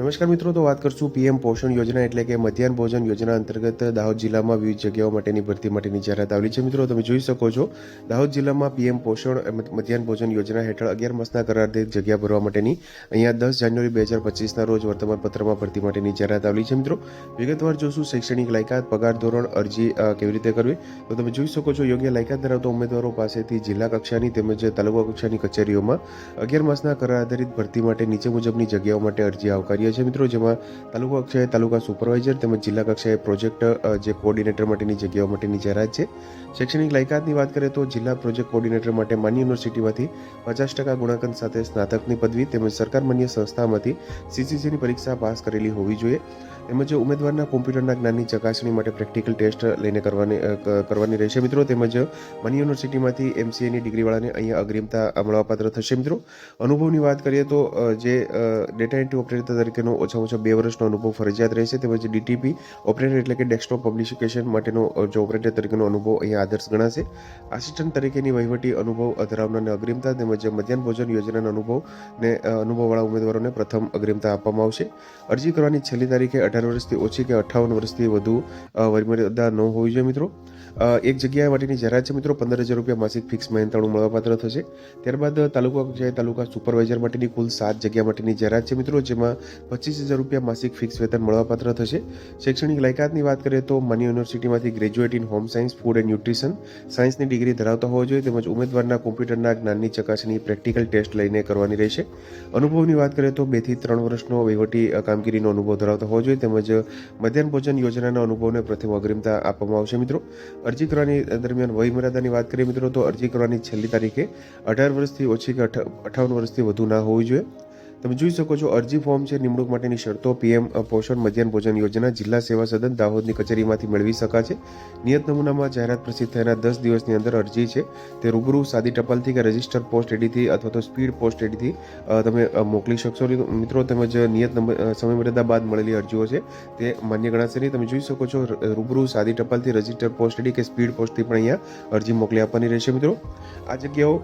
નમસ્કાર મિત્રો, તો વાત કરશું પીએમ પોષણ યોજના એટલે કે મધ્યાહન ભોજન યોજના અંતર્ગત દાહોદ જિલ્લામાં વિવિધ જગ્યાઓ માટેની ભરતી માટેની જાહેરાત આવેલી છે. મિત્રો, તમે જોઈ શકો છો, દાહોદ જિલ્લામાં પીએમ પોષણ મધ્યાહન ભોજન યોજના હેઠળ અગિયાર માસના કરારથી જગ્યા ભરવા માટેની અહીંયા દસ જાન્યુઆરી બે હજાર પચીસના રોજ વર્તમાન પત્રમાં ભરતી માટેની જાહેરાત આવેલી છે. મિત્રો, વિગતવાર જોશું શૈક્ષણિક લાયકાત, પગાર ધોરણ, અરજી કેવી રીતે કરવી? તો તમે જોઈ શકો છો, યોગ્ય લાયકાત ધરાવતા ઉમેદવારો પાસેથી જિલ્લા કક્ષાની તેમજ તાલુકા કક્ષાની કચેરીઓમાં અગિયાર માસના કરાર આધારિત ભરતી માટે નીચે મુજબની જગ્યાઓ માટે અરજી આવકાર્ય છે મિત્રો, જેમાં તાલુકા કક્ષાએ તાલુકા સુપરવાઇઝર તેમજ જિલ્લા કક્ષાએ પ્રોજેક્ટ જે કોઓર્ડિનેટર માટેની જગ્યાઓ માટેની જાહેરાત છે. શૈક્ષણિક લાયકાતની વાત કરીએ તો જિલ્લા પ્રોજેક્ટ કોઓર્ડિનેટર માટે માન્ય યુનિવર્સિટીમાંથી પચાસ ટકા ગુણાંકન સાથે સ્નાતકની પદવી તેમજ સરકાર માન્ય સંસ્થામાંથી સીસીસીની પરીક્ષા પાસ કરેલી હોવી જોઈએ. તેમજ ઉમેદવારના કોમ્પ્યુટરના જ્ઞાનની ચકાસણી માટે પ્રેક્ટિકલ ટેસ્ટ લઈને કરવાની કરવાની રહેશે મિત્રો. તેમજ મની યુનિવર્સિટીમાંથી એમસીએની ડિગ્રીવાળાને અહીંયા અગ્રિમતા મળવાપાત્ર થશે મિત્રો. અનુભવની વાત કરીએ તો જે ડેટા એન્ટ્રી ઓપરેટર તરીકેનો ઓછામાં ઓછા બે વર્ષનો અનુભવ ફરજિયાત રહેશે. તેમજ ડીટીપી ઓપરેટર એટલે કે ડેસ્કટોપ પબ્લિકેશન માટેનો જો ઓપરેટર તરીકેનો અનુભવ અહીંયા આદર્શ ગણાશે. આસિસ્ટન્ટ તરીકેની વહીવટી અનુભવ ધરાવનારને અગ્રિમતા તેમજ મધ્યાહન ભોજન યોજનાના અનુભવ ને અનુભવવાળા ઉમેદવારોને પ્રથમ અગ્રિમતા આપવામાં આવશે. અરજી કરવાની છેલ્લી તારીખે અઢાર વર્ષથી ઓછી કે અઠ્ઠાવન વર્ષથી વધુ વયમર્યાદા ન હોવી જોઈએ મિત્રો. એક જગ્યા માટેની જાહેરાત છે મિત્રો, પંદર હજાર રૂપિયા માસિક ફિક્સ મહેનતાણું મળવાપાત્ર થશે. ત્યારબાદ તાલુકા કક્ષાએ તાલુકા સુપરવાઇઝર માટેની કુલ સાત જગ્યા માટેની જાહેરાત છે મિત્રો, જેમાં પચીસ હજાર રૂપિયા માસિક ફિક્સ વેતન મળવાપાત્ર થશે. શૈક્ષણિક લાયકાતની વાત કરીએ તો માન્ય યુનિવર્સિટીમાંથી graduate in home science food and nutrition સાયન્સની ડિગ્રી ધરાવતા હોવા જોઈએ, તેમજ ઉમેદવારના કોમ્પ્યુટરના જ્ઞાનની ચકાસણી પ્રેક્ટિકલ ટેસ્ટ લઈને કરવાની રહેશે. અનુભવની વાત કરીએ તો બેથી ત્રણ વર્ષનો વહીવટી કામગીરીનો અનુભવ ધરાવતા હોવો જોઈએ, તેમજ મધ્યાહન ભોજન યોજનાના અનુભવને પ્રથમ અગ્રિમતા આપવામાં આવશે મિત્રો. અરજી કરવાની દરમિયાન વયમર્યાદાની વાત કરીએ મિત્રો, તો અરજી કરવાની છેલ્લી તારીખે અઢાર વર્ષથી ઓછી કે અઠ- અઠ્ઠાવન વર્ષથી વધુ ના હોવી જોઈએ. તમે જોઈ શકો છો, અરજી ફોર્મ છે, નિમણૂક માટેની શરતો, પીએમ પોષણ, મધ્યાહન ભોજન યોજના, જિલ્લા સેવા સદન, દાહોદની કચેરીમાંથી મેળવી શકાશે. નિયત નમૂનામાં જાહેરાત પ્રસિદ્ધ થયાના દસ દિવસની અંદર અરજી છે. તે રૂબરૂ સાદી ટપાલથી કે રજિસ્ટર પોસ્ટ એડીથી અથવા તો સ્પીડ પોસ્ટ એડીથી તમે મોકલી શકશો. મિત્રો તેમજ નિયત સમયમર્યાદા બાદ મળેલી અરજીઓ છે, તે માન્ય ગણાશે નહીં. તમે જોઈ શકો છો રૂબરૂ સાદી ટપાલથી રજિસ્ટર પોસ્ટ એડી કે સ્પીડ પોસ્ટથી પણ અહીંયા અરજી મોકલી આપવાની રહેશે, મિત્રો. આ જગ્યાઓ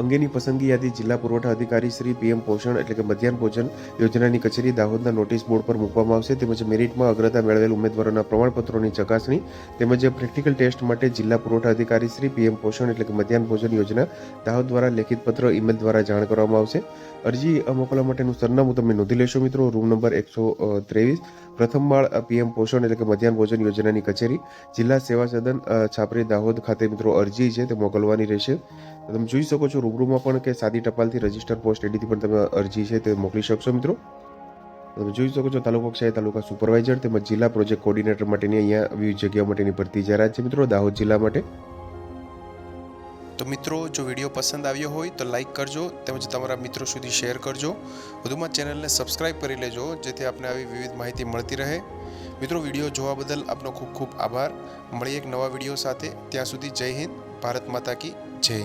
અંગેની પસંદગી યાદી જિલ્લા પુરવઠા અધિકારી શ્રી પીએમ પોષણ એટલે કે મધ્યાહન ભોજન યોજનાની કચેરી દાહોદના નોટિસ બોર્ડ પર મૂકવામાં આવશે તેમજ મેરિટમાં અગ્રતા મેળવેલ ઉમેદવારોના પ્રમાણપત્રોની ચકાસણી તેમજ પ્રેક્ટિકલ ટેસ્ટ માટે જિલ્લા પુરવઠા અધિકારી શ્રી પીએમ પોષણ એટલે કે મધ્યાહન ભોજન યોજના દાહોદ દ્વારા લેખિત પત્ર, ઈમેલ દ્વારા જાણ કરવામાં આવશે. અરજી મોકલવા માટેનું સરનામું તમે નોંધી લેશો મિત્રો, રૂમ નંબર એકસો ત્રેવીસ, પ્રથમ માળ પીએમ પોષણ એટલે કે મધ્યાહન ભોજન યોજનાની કચેરી, જિલ્લા સેવા સદન છાપરી દાહોદ ખાતે મિત્રો અરજી છે તે મોકલવાની રહેશે. તમે જોઈ શકો છો રૂબરૂમાં પણ કે સાદી ટપાલથી રજિસ્ટર પોસ્ટ એડીથી પણ તમે અરજી છે તે મોકલી શકશો મિત્રો. તમે જોઈ શકો છો તાલુકા કક્ષાએ તાલુકા સુપરવાઇઝર તેમજ જિલ્લા પ્રોજેક્ટ કોર્ડિનેટર માટેની અહીંયા વિવિધ જગ્યાઓ માટેની ભરતી જાહેરાત છે મિત્રો દાહોદ જિલ્લા માટે. તો મિત્રો, જો વીડિયો પસંદ આવ્યો હોય તો લાઈક કરજો તેમજ તમારા મિત્રો સુધી શેર કરજો. વધુમાં ચેનલને સબસ્ક્રાઇબ કરી લેજો જેથી આપને આવી વિવિધ માહિતી મળતી રહે. મિત્રો, વીડિયો જોવા બદલ આપનો ખૂબ ખૂબ આભાર. મળીએ એક નવા વીડિયો સાથે. ત્યાં સુધી જય હિન્દ, ભારત માતા કી જય.